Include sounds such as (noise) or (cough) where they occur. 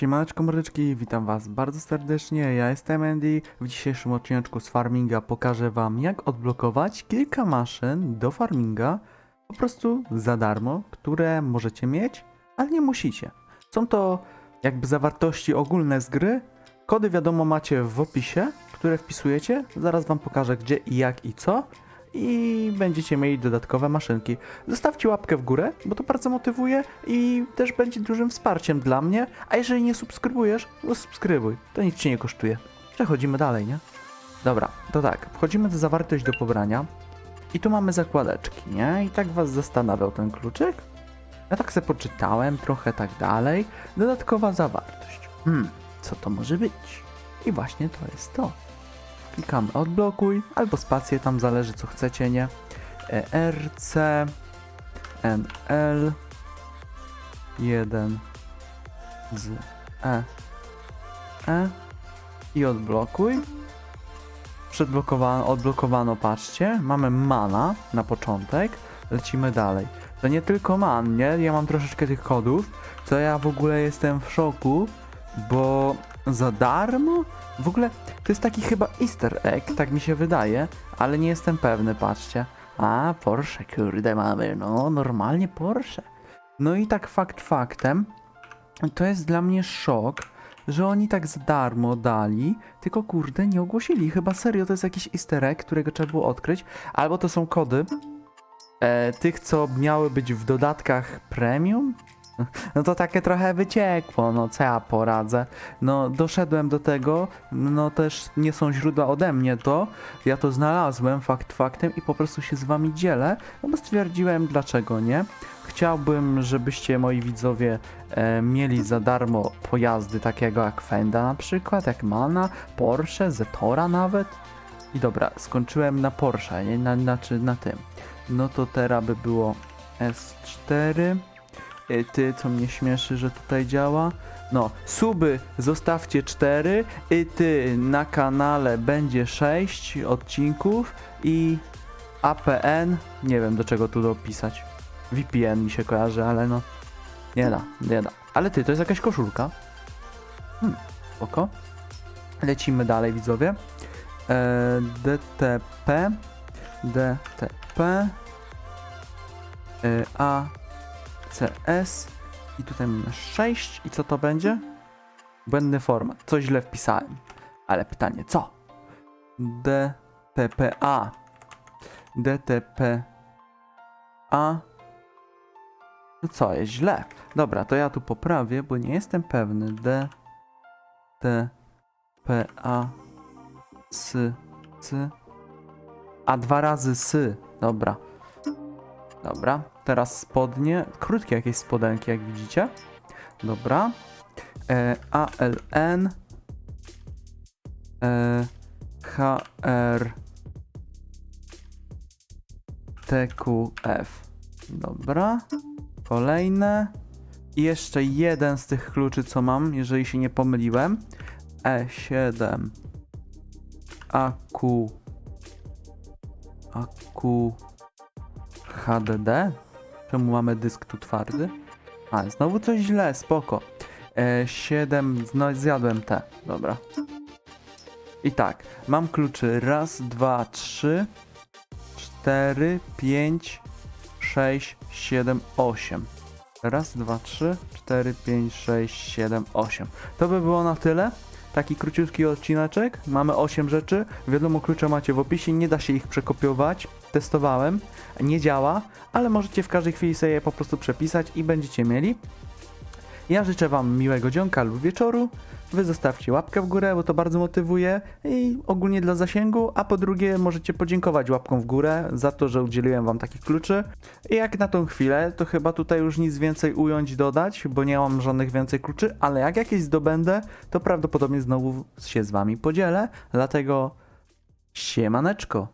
Siemaneczko mordeczki, witam was bardzo serdecznie, ja jestem Andy. W dzisiejszym odcineczku z farminga pokażę wam jak odblokować kilka maszyn do farminga. Po prostu za darmo, które możecie mieć, ale nie musicie. Są to jakby zawartości ogólne z gry, kody wiadomo macie w opisie, które wpisujecie, zaraz wam pokażę gdzie i jak i co i będziecie mieli dodatkowe maszynki. Zostawcie łapkę w górę, bo to bardzo motywuje i też będzie dużym wsparciem dla mnie. A jeżeli nie subskrybujesz, to subskrybuj. To nic cię nie kosztuje. Przechodzimy dalej, nie? Dobra, to tak. Wchodzimy do zawartość do pobrania. I tu mamy zakładeczki, nie? I tak was zastanawiał ten kluczyk? Ja tak sobie poczytałem, trochę tak dalej. Dodatkowa zawartość. Hmm, co to może być? I właśnie to jest to. Klikamy odblokuj, albo spację, tam zależy co chcecie, nie? E, RC NL 1 z E E i odblokuj. Przedblokowano, odblokowano, patrzcie, mamy mana na początek, lecimy dalej. To nie tylko man, nie? Ja mam troszeczkę tych kodów, co ja w ogóle jestem w szoku, bo za darmo? W ogóle to jest taki chyba easter egg, tak mi się wydaje, ale nie jestem pewny, patrzcie. A, Porsche, kurde mamy, no normalnie Porsche. No i tak fakt faktem, to jest dla mnie szok, że oni tak za darmo dali, tylko kurde nie ogłosili. Chyba serio to jest jakiś easter egg, którego trzeba było odkryć, albo to są kody e, tych, co miały być w dodatkach premium. (laughs) No to takie trochę wyciekło, no co ja poradzę. No doszedłem do tego, no też nie są źródła ode mnie to, ja to znalazłem fakt faktem i po prostu się z wami dzielę, no bo stwierdziłem dlaczego nie. Chciałbym, żebyście moi widzowie e, mieli za darmo pojazdy takiego jak Fenda na przykład, jak Mana, Porsche, Zetora nawet. I dobra, skończyłem na Porsche, nie? Na, znaczy na tym. No to teraz by było S4. Y, Ty, co mnie śmieszy, że tutaj działa. No, suby zostawcie 4. I ty na kanale będzie 6 odcinków i APN, nie wiem do czego tu dopisać. VPN mi się kojarzy, ale no nie da, nie da. Ale ty, to jest jakaś koszulka. Hmm, oko. Lecimy dalej, widzowie. E, DTP DTP e, A CS i tutaj mamy 6 i co to będzie? Błędny format, coś źle wpisałem. Ale pytanie, co? DTPA DTPA No co, jest źle. Dobra, to ja tu poprawię, bo nie jestem pewny. DTPA S C A dwa razy sy. Dobra. Dobra, teraz spodnie, krótkie jakieś spodenki, jak widzicie. Dobra. E, ALN e, HR TQF. Dobra. Kolejne. I jeszcze jeden z tych kluczy, co mam, jeżeli się nie pomyliłem. E7 AQ AQ HDD? Czemu mamy dysk tu twardy? A, znowu coś źle, spoko. E, 7, no zjadłem te, dobra. I tak, mam kluczy raz, dwa, trzy, cztery, pięć, sześć, siedem, osiem. Raz, dwa, trzy, cztery, pięć, sześć, siedem, osiem. To by było na tyle. Taki króciutki odcineczek. Mamy 8 rzeczy. Wiadomo, klucze macie w opisie. Nie da się ich przekopiować. Testowałem. Nie działa, ale możecie w każdej chwili sobie je po prostu przepisać i będziecie mieli. Ja życzę Wam miłego dzionka lub wieczoru. Wy zostawcie łapkę w górę, bo to bardzo motywuje i ogólnie dla zasięgu, a po drugie możecie podziękować łapką w górę za to, że udzieliłem Wam takich kluczy. I jak na tą chwilę, to chyba tutaj już nic więcej ująć, dodać, bo nie mam żadnych więcej kluczy, ale jak jakieś zdobędę, to prawdopodobnie znowu się z Wami podzielę, dlatego siemaneczko.